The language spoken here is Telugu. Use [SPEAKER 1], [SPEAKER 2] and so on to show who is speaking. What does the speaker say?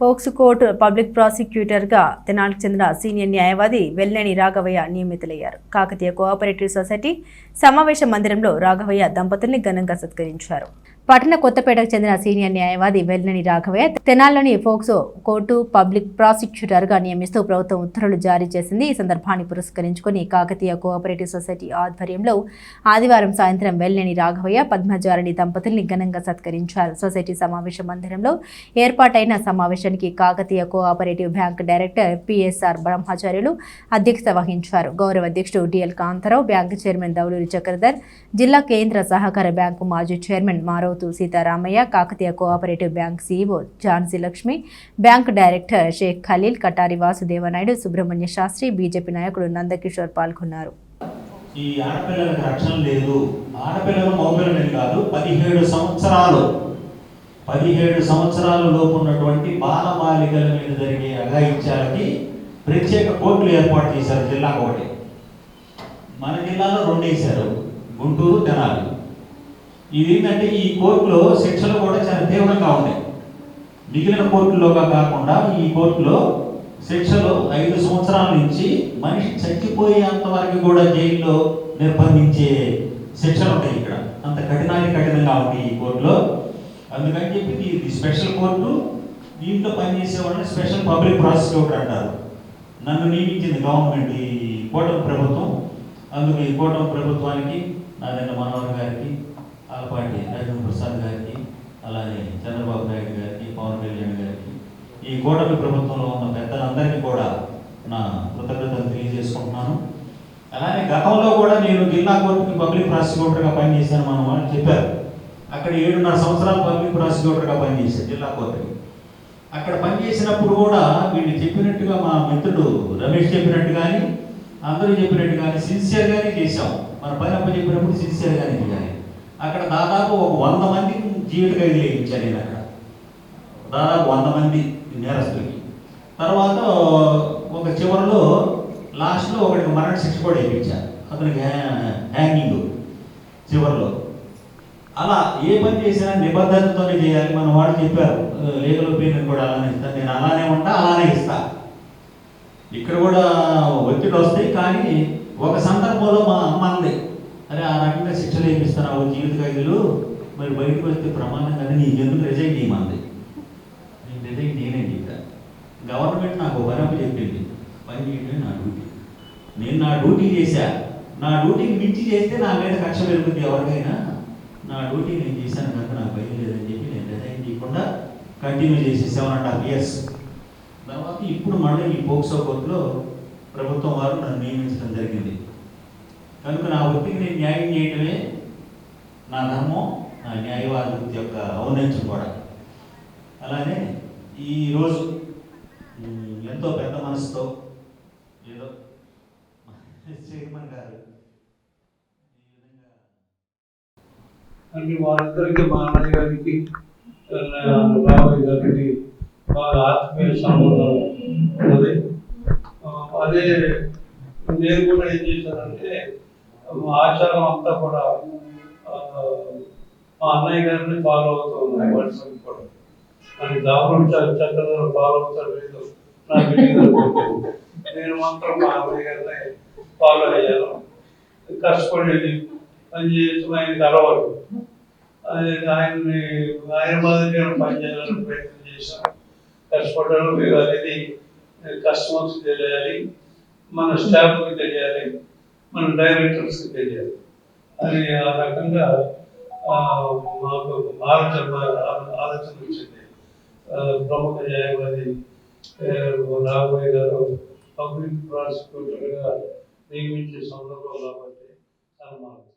[SPEAKER 1] ఫోక్స్ కోర్టు పబ్లిక్ ప్రాసిక్యూటర్గా తెనాలికి చెందిన సీనియర్ న్యాయవాది వెల్లేని రాఘవయ్య నియమితులయ్యారు. కాకతీయ కోఆపరేటివ్ సొసైటీ సమావేశ మందిరంలో రాఘవయ్య దంపతుల్ని ఘనంగా సత్కరించారు. పట్టణ కొత్తపేటకు చెందిన సీనియర్ న్యాయవాది వెల్లని రాఘవయ్య తెనాల్లోని ఫోక్సో కోర్టు పబ్లిక్ ప్రాసిక్యూటర్గా నియమిస్తూ ప్రభుత్వం ఉత్తర్వులు జారీ చేసింది. ఈ సందర్భాన్ని పురస్కరించుకుని కాకతీయ కోఆపరేటివ్ సొసైటీ ఆధ్వర్యంలో ఆదివారం సాయంత్రం వెల్లని రాఘవయ్య పద్మజారణి దంపతుల్ని ఘనంగా సత్కరించారు. సొసైటీ సమావేశ మందిరంలో ఏర్పాటైన సమావేశానికి Kakatiya cooperative bank director PSR Brahmacharyulu అధ్యక్షత వహించారు. గౌరవ అధ్యక్షుడు DL Kantharao bank chairman Dauluri Chakradhar జిల్లా కేంద్ర సహకార బ్యాంకు మాజీ chairman Marothu Seetharamaiah Kakatiya cooperative bank CEO Jhansi Lakshmi bank director Sheikh Khaleel Katari Vasudevanaidu Subrahmanya Sastri BJP నాయకుడు నందకిషోర్ పాల్గొన్నారు.
[SPEAKER 2] ఈ ఆడపిల్లలకు రక్షణ లేదు. ఆడపిల్లలు మగపిల్లలని కాదు పదిహేడు సంవత్సరాలు పదిహేడు సంవత్సరాల లోపు ఉన్నటువంటి బాలబాలికల మీద జరిగే అఘాయిత్యాలకి ప్రత్యేక కోర్టులు ఏర్పాటు చేశారు జిల్లాకు ఒకటి. మన జిల్లాలో రెండు వేశారు గుంటూరు తెనాలి. ఇది ఏంటంటే ఈ కోర్టులో శిక్షలు కూడా చాలా తీవ్రంగా ఉన్నాయి. మిగిలిన కోర్టులోగా కాకుండా ఈ కోర్టులో శిక్షలు ఐదు సంవత్సరాల నుంచి మనిషి చచ్చిపోయేంత వరకు కూడా జైల్లో నిర్బంధించే శిక్షలు ఉంటాయి ఇక్కడ. అంత కఠినాన్ని కఠినంగా ఉంటాయి ఈ కోర్టులో. అందుకని చెప్పి ఇది స్పెషల్ కోర్టు. దీంట్లో పనిచేసే వాళ్ళని స్పెషల్ పబ్లిక్ ప్రాసిక్యూటర్ అంటారు. నన్ను నియమించింది గవర్నమెంట్ ఈ కూటమి ప్రభుత్వం. అందుకు ఈ కూటమి ప్రభుత్వానికి నారాయణ మనోహర్ గారికి ఆలపాటి రాజేంద్ర ప్రసాద్ గారికి అలానే చంద్రబాబు నాయుడు గారికి పవన్ కళ్యాణ్ గారికి ఈ కూటమి ప్రభుత్వంలో ఉన్న పెద్దలందరికీ కూడా నా కృతజ్ఞతలు తెలియజేసుకుంటున్నాను. అలానే గతంలో కూడా నేను జిల్లా కోర్టుకి పబ్లిక్ ప్రాసిక్యూటర్గా పనిచేశాను మనం అని చెప్పారు. అక్కడ ఏడున్నర సంవత్సరాలు పబ్లిక్ ప్రాసిక్యూటర్గా పనిచేశాను జిల్లా కోర్టుకి. అక్కడ పనిచేసినప్పుడు కూడా వీళ్ళు చెప్పినట్టుగా మా మిత్రుడు రమేష్ చెప్పినట్టు కానీ అందరూ చెప్పినట్టు కానీ సిన్సియర్గానే చేశాం. మన పని అప్ప చెప్పినప్పుడు సిన్సియర్గానే చేయాలి అక్కడ దాదాపు ఒక వంద మంది జీవిత ఖైదీలు వేయించాను నేను అక్కడ. దాదాపు వంద మంది నేరస్తులకి. తర్వాత ఒక చివరిలో లాస్ట్లో ఒకటి మరణ శిక్ష కూడా వేయించారు. అతనికి హ్యా- హ్యాంగింగ్ చివరిలో. అలా ఏ పని చేసినా నిబద్ధతతోనే చేయాలి. మన వాళ్ళు చెప్పారు లీగల్ ఒపీనియన్ కూడా అలానే ఇస్తాను నేను అలానే ఉంటా అలానే ఇస్తా. ఇక్కడ కూడా ఒత్తిడి వస్తాయి. కానీ ఒక సందర్భంలో మా అమ్మ అంది అరే ఆ రకంగా శిక్షలు వేపిస్తున్నావు జీవిత ఖైదులు? మరి బయటకు వస్తే ప్రమాదం కదా నీకెందుకు రిజైన్ చేయమంది నేను రిజైన్ చేయనని చెప్పా గవర్నమెంట్ నాకు వరపు చెప్పింది. పని చేయడమే నా డ్యూటీ. నేను నా డ్యూటీ చేశా. నా డ్యూటీకి మించి చేస్తే నా మీద కక్ష పెరుగుతుంది ఎవరికైనా. నా డ్యూటీ నేను చేశాను కనుక నాకు భయం లేదని చెప్పి నేను రిజైన్ చేయకుండా కంటిన్యూ చేసి సెవెన్ అండ్ హాఫ్ ఇయర్స్ తర్వాత ఇప్పుడు మళ్ళీ ఈ పోక్సో కోర్టులో ప్రభుత్వం వారు నన్ను నియమించడం జరిగింది. కనుక నా వృత్తికి నేను న్యాయం చేయడమే నా ధర్మం నా న్యాయవాద వృత్తి యొక్క ఔన్నత్యం కూడా అలానే ఈరోజు ఎంతో పెద్ద మనసుతో ఏదో చైర్మన్ గారు
[SPEAKER 3] వారందరికీ మా అన్నయ్య గారికి బాబాయ్ గారికి బాగా ఆత్మీయ సంబంధం ఉన్నది అదే నేను కూడా ఏం చేశానంటే ఆచారం అంతా కూడా మా అన్నయ్య గారిని ఫాలో అవుతూ ఉన్నాయి వాట్సాప్ కూడా. అని దాపరం చక్కగా ఫాలో అవుతాడు లేదు నాకు నేను మాత్రం మా అన్నయ్య గారిని ఫాలో అయ్యాను. కష్టపడి పని చేసి ఆయనకి అలవాటు. ఆయన ఆయన్ని ఆయన మాదిరిగా పని చేయాలని ప్రయత్నం చేశాం కష్టపడ్డాను మీరు అనేది కస్టమర్స్కి తెలియాలి మన స్టాఫ్కి తెలియాలి. మన డైరెక్టర్స్ తెలియాలి. అని ఆ రకంగా మాకు ఆలోచన ఆలోచన వచ్చింది. ప్రముఖ న్యాయవాది రాఘవయ్య గారు పబ్లిక్ ప్రాసిక్యూటర్గా నియమించే సందర్భం కాబట్టి సన్మానం.